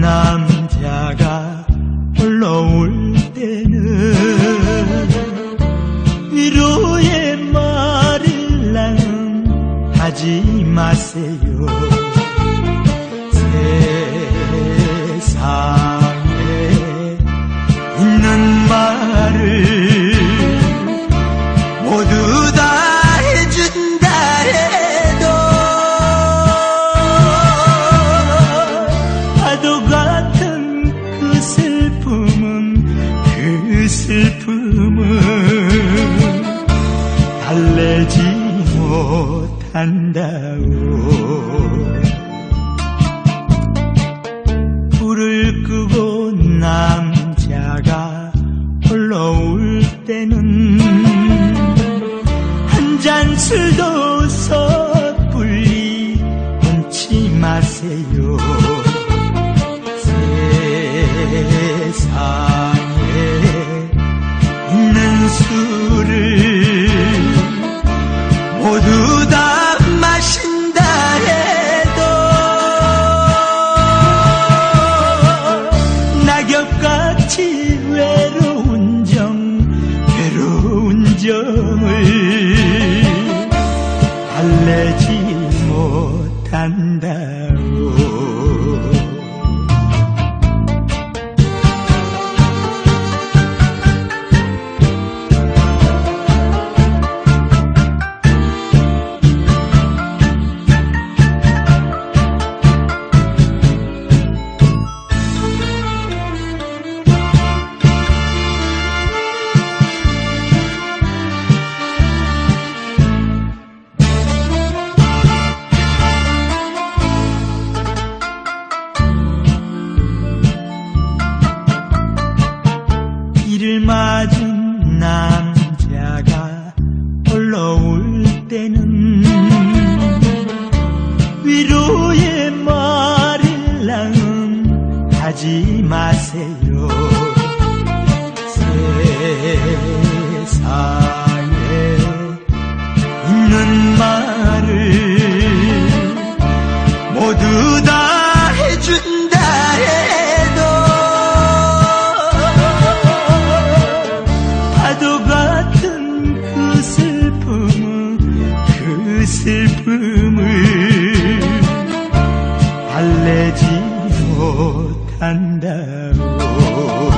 남자가 홀로 울 때는 위로의 말을 난 하지 마세요 못한다오 불을 끄고 남자가 울 때는 한 잔 술도 못한다 하지 마세요. 세상에 있는 말을 모두 다 해준다 해도 파도 같은 그 슬픔은 그 슬픔을 달래지 and